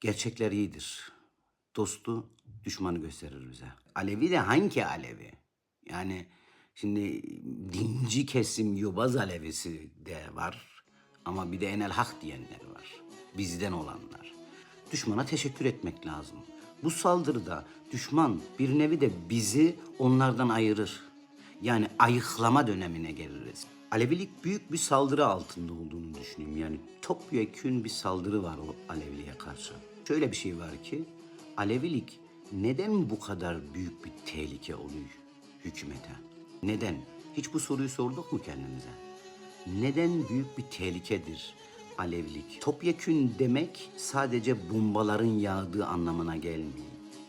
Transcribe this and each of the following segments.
Gerçekler iyidir. Dostu düşmanı gösterir bize. Alevi de hangi Alevi? Yani şimdi dinci kesim yobaz Alevisi de var. Ama bir de enel hak diyenler var. Bizden olanlar. Düşmana teşekkür etmek lazım. Bu saldırıda düşman bir nevi de bizi onlardan ayırır. Yani ayıklama dönemine geliriz. Alevilik büyük bir saldırı altında olduğunu düşünüyorum. Yani topyekün bir saldırı var o Aleviliğe karşı. Şöyle bir şey var ki Alevilik neden bu kadar büyük bir tehlike oluyor hükümete? Neden? Hiç bu soruyu sorduk mu kendimize? Neden büyük bir tehlikedir Alevlik? Topyekün demek sadece bombaların yağdığı anlamına gelmiyor.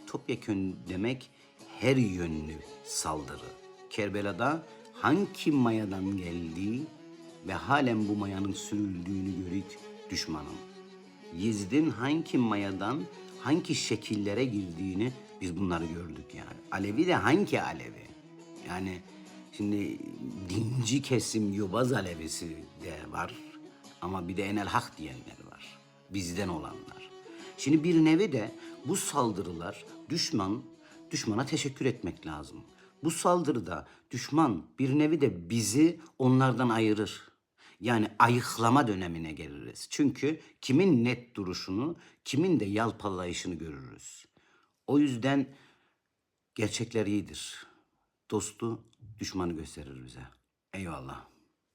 Topyekün demek her yönlü saldırı. Kerbela'da hangi mayadan geldiği ve halen bu mayanın sürüldüğünü görük düşmanın. Yezid'in hangi mayadan hangi şekillere girdiğini biz bunları gördük yani. Alevi de hangi Alevi? Yani şimdi dinci kesim yobaz Alevisi de var ama bir de enel hak diyenler var. Bizden olanlar. Şimdi bir nevi de bu saldırılar düşman, düşmana teşekkür etmek lazım. Bu saldırıda düşman bir nevi de bizi onlardan ayırır. Yani ayıklama dönemine geliriz. Çünkü kimin net duruşunu, kimin de yalpalayışını görürüz. O yüzden gerçekler iyidir. Dostu düşmanı gösterir bize. Eyvallah.